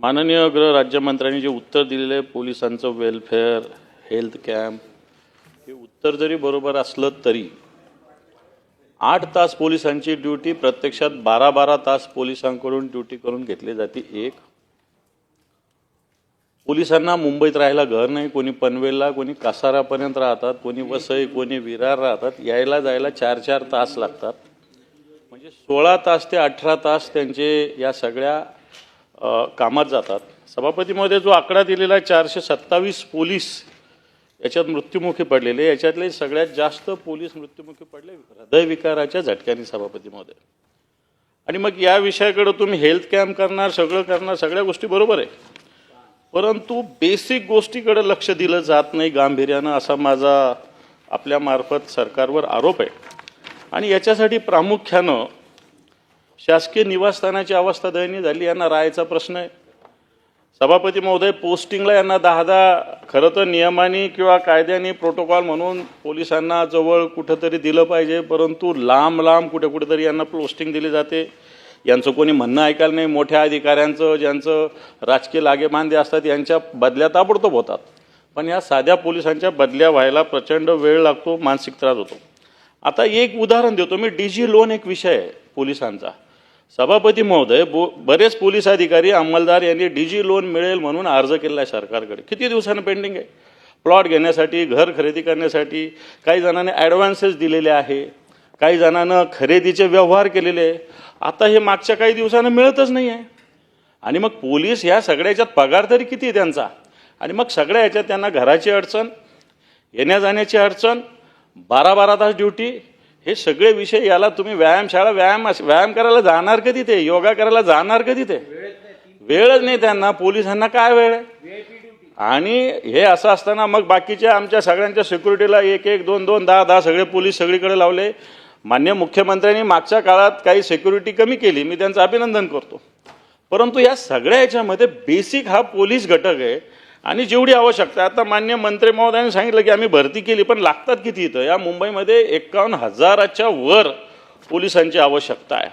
माननीय गृह राज्यमंत्र्यांनी जे उत्तर दिलेलं आहे पोलिसांचं वेलफेअर हेल्थ कॅम्प हे उत्तर जरी बरोबर असलं तरी आठ तास पोलिसांची ड्युटी प्रत्यक्षात बारा बारा तास पोलिसांकडून ड्युटी करून घेतली जाते. एक पोलिसांना मुंबईत राहायला घर नाही. कोणी पनवेलला कोणी कासारापर्यंत राहतात कोणी वसई कोणी विरार राहतात. यायला जायला चार चार तास लागतात. म्हणजे सोळा तास ते अठरा तास त्यांचे या सगळ्या कामात जातात. सभापतीमध्ये जो आकडा दिलेला आहे चारशे सत्तावीस पोलीस याच्यात मृत्युमुखी पडलेले. याच्यातले सगळ्यात जास्त पोलीस मृत्युमुखी पडले हृदयविकाराच्या झटक्याने सभापतीमध्ये. आणि मग या विषयाकडं तुम्ही हेल्थ कॅम्प करणार सगळं करणार सगळ्या गोष्टी बरोबर आहे. परंतु बेसिक गोष्टीकडे लक्ष दिलं जात नाही गांभीर्यानं असा माझा आपल्यामार्फत सरकारवर आरोप आहे. आणि याच्यासाठी प्रामुख्यानं शासकीय निवासस्थानाची अवस्था दयनीय झाली यांना राहायचा प्रश्न आहे. सभापती महोदय पोस्टिंगला यांना दहा दहा खरं तर नियमाने किंवा कायद्याने प्रोटोकॉल म्हणून पोलिसांना जवळ कुठंतरी दिलं पाहिजे परंतु लांब लांब कुठे कुठेतरी यांना पोस्टिंग दिली जाते. यांचं कोणी म्हणणं ऐकायला नाही. मोठ्या अधिकाऱ्यांचं ज्यांचं राजकीय लागेबांधे असतात यांच्या बदल्या ताबडतोब होतात. पण या साध्या पोलिसांच्या बदल्या व्हायला प्रचंड वेळ लागतो मानसिक त्रास होतो. आता एक उदाहरण देतो. मी डी जी लोन एक विषय आहे पोलिसांचा. सभापती महोदय बो बरेच पोलीस अधिकारी अंमलदार यांनी डीजी लोन मिळेल म्हणून अर्ज केला आहे सरकारकडे. किती दिवसानं पेंडिंग आहे? प्लॉट घेण्यासाठी घर खरेदी करण्यासाठी काही जणांनी ॲडव्हान्सेस दिलेले आहे काही जणांना खरेदीचे व्यवहार केलेले आहे. आता हे मागच्या काही दिवसानं मिळतच नाही आहे. आणि मग पोलीस ह्या सगळ्या याच्यात पगार तरी किती आहे त्यांचा? आणि मग सगळ्या याच्यात त्यांना घराची अडचण येण्या जाण्याची अडचण बारा बारा तास ड्युटी हे सगळे विषय याला तुम्ही व्यायामशाळा व्यायाम व्यायाम करायला जाणार कधी ते? योगा करायला जाणार कधी ते? वेळच नाही त्यांना. पोलिसांना काय वेळ आहे? आणि हे असं असताना मग बाकीच्या आमच्या सगळ्यांच्या सिक्युरिटीला एक एक दोन दोन दहा दहा सगळे पोलीस सगळीकडे लावले. मान्य मुख्यमंत्र्यांनी मागच्या काळात काही सिक्युरिटी कमी केली. मी त्यांचं अभिनंदन करतो. परंतु या सगळ्या याच्यामध्ये बेसिक हा पोलीस घटक आहे. आणि जेवढी आवश्यकता आहे. आता मान्य मंत्री महोदयांनी सांगितलं की आम्ही भरती केली पण लागतात किती इथं? या मुंबईमध्ये एकावन्न हजाराच्या वर पोलिसांची आवश्यकता आहे.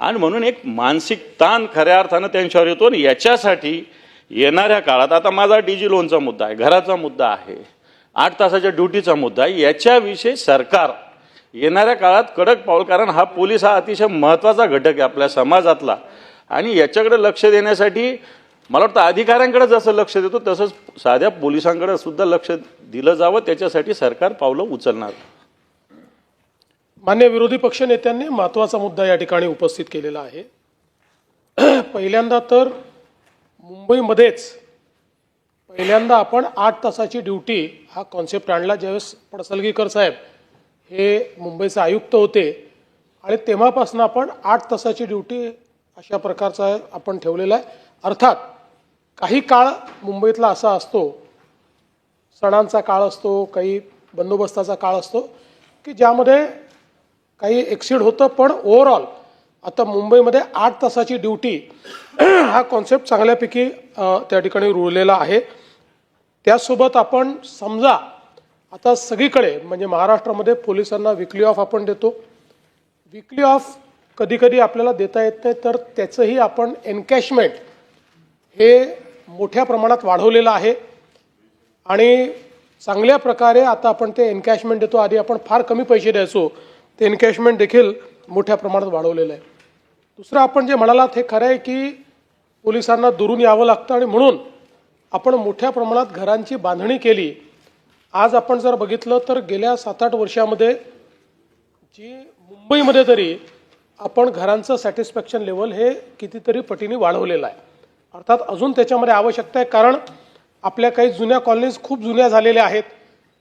आणि म्हणून एक मानसिक ताण खऱ्या अर्थानं त्यांच्यावर येतो आणि याच्यासाठी येणाऱ्या काळात आता माझा डीजी लोनचा मुद्दा आहे घराचा मुद्दा आहे आठ तासाच्या ड्युटीचा मुद्दा आहे याच्याविषयी सरकार येणाऱ्या काळात कडक पाऊल कारण हा पोलीस हा अतिशय महत्त्वाचा घटक आहे आपल्या समाजातला. आणि याच्याकडे लक्ष देण्यासाठी मला वाटतं अधिकाऱ्यांकडे जसं लक्ष देतो तसंच साध्या पोलिसांकडे सुद्धा लक्ष दिलं जावं. त्याच्यासाठी सरकार पावलं उचलणार. मान्य विरोधी पक्षनेत्यांनी महत्त्वाचा मुद्दा या ठिकाणी उपस्थित केलेला आहे. पहिल्यांदा तर मुंबईमध्येच पहिल्यांदा आपण आठ तासाची ड्युटी हा कॉन्सेप्ट आणला ज्यावेळेस पडसलगीकर साहेब हे मुंबईचे आयुक्त होते. आणि तेव्हापासून आपण आठ तासाची ड्युटी अशा प्रकारचा आपण ठेवलेला आहे. अर्थात काही काळ मुंबईतला असा असतो सणांचा काळ असतो काही बंदोबस्ताचा काळ असतो की ज्यामध्ये काही एक्सिड होतं पण ओव्हरऑल आता मुंबईमध्ये आठ तासाची ड्युटी हा कॉन्सेप्ट चांगल्यापैकी त्या ठिकाणी रुळलेला आहे. त्यासोबत आपण समजा आता सगळीकडे म्हणजे महाराष्ट्रामध्ये पोलिसांना विकली ऑफ आपण देतो. विकली ऑफ कधी कधी आपल्याला देता येत नाही तर त्याचंही आपण एनकॅशमेंट हे मोठ्या प्रमाणात वाढवलेलं आहे. आणि चांगल्या प्रकारे आता आपण ते एनकॅशमेंट देतो. आधी आपण फार कमी पैसे द्यायचो. ते एनकॅशमेंट देखील मोठ्या प्रमाणात वाढवलेलं आहे. दुसरं आपण जे म्हणालात हे खरं आहे की पोलिसांना दुरून यावं लागतं आणि म्हणून आपण मोठ्या प्रमाणात घरांची बांधणी केली. आज आपण जर बघितलं तर गेल्या सात आठ वर्षामध्ये जी मुंबईमध्ये तरी आपण घरांचं सॅटिस्फॅक्शन लेवल हे कितीतरी पटीने वाढवलेलं आहे. अर्थात अजून त्याच्यामध्ये आवश्यकता आहे कारण आपल्या काही जुन्या कॉलनीज खूप जुन्या झालेल्या आहेत.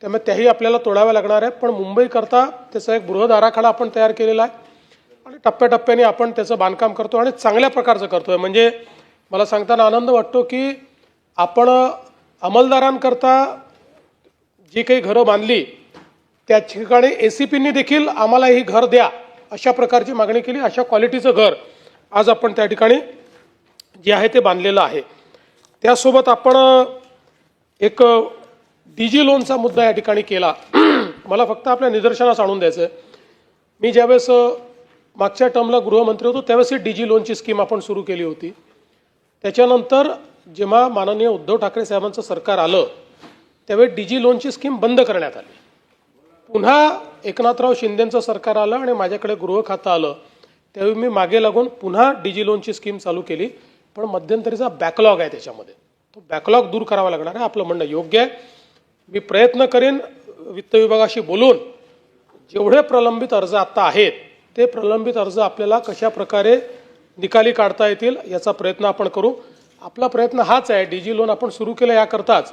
त्यामुळे त्याही आपल्याला तोडाव्या लागणार आहेत. पण मुंबईकरता त्याचा एक बृहद आराखडा आपण तयार केलेला आहे. आणि टप्प्याटप्प्याने आपण त्याचं बांधकाम करतो आणि चांगल्या प्रकारचं करतोय. म्हणजे मला सांगताना आनंद वाटतो की आपण अंमलदारांकरता जी काही घरं बांधली त्या ठिकाणी ए सी पीनी देखील आम्हाला ही घर द्या अशा प्रकारची मागणी केली. अशा क्वालिटीचं घर आज आपण त्या ठिकाणी जे आहे ते बांधलेलं आहे. त्यासोबत आपण एक डीजी लोनचा मुद्दा या ठिकाणी केला. मला फक्त आपल्या निदर्शनास आणून द्यायचं आहे मी ज्यावेळेस मागच्या टर्मला गृहमंत्री होतो त्यावेळेस ही डीजी लोनची स्कीम आपण सुरू केली होती. त्याच्यानंतर जेव्हा माननीय उद्धव ठाकरे साहेबांचं सरकार आलं त्यावेळी डीजी लोनची स्कीम बंद करण्यात आली. पुन्हा एकनाथराव शिंदेंचं सरकार आलं आणि माझ्याकडे गृह खातं आलं. त्यावेळी मी मागे लागून पुन्हा डीजी लोनची स्कीम चालू केली. पण मध्यंतरीचा बॅकलॉग आहे त्याच्यामध्ये. तो बॅकलॉग दूर करावा लागणार आहे आपलं म्हणणं योग्य आहे. मी प्रयत्न करेन वित्त विभागाशी बोलून जेवढे प्रलंबित अर्ज आत्ता आहेत ते प्रलंबित अर्ज आपल्याला कशा प्रकारे निकाली काढता येतील याचा प्रयत्न आपण करू. आपला प्रयत्न हाच आहे डीजी लोन आपण सुरू केलं याकरताच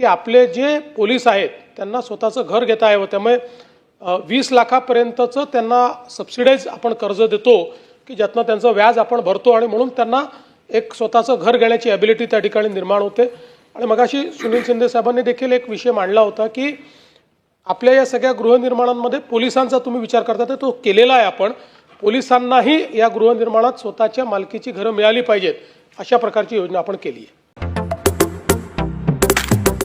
की आपले जे पोलीस आहेत त्यांना स्वतःचं घर घेता यावं. त्यामुळे वीस लाखापर्यंतचं त्यांना सबसिडाईज आपण कर्ज देतो की ज्यातनं त्यांचं व्याज आपण भरतो आणि म्हणून त्यांना एक स्वतःचं घर घेण्याची ॲबिलिटी त्या ठिकाणी निर्माण होते. आणि मगाशी सुनील शिंदे साहेबांनी देखील एक विषय मांडला होता की आपल्या या सगळ्या गृहनिर्माणांमध्ये पोलिसांचा तुम्ही विचार करता तर तो केलेला आहे आपण. पोलिसांनाही या गृहनिर्माणात स्वतःच्या मालकीची घरं मिळाली पाहिजेत अशा प्रकारची योजना आपण केली आहे.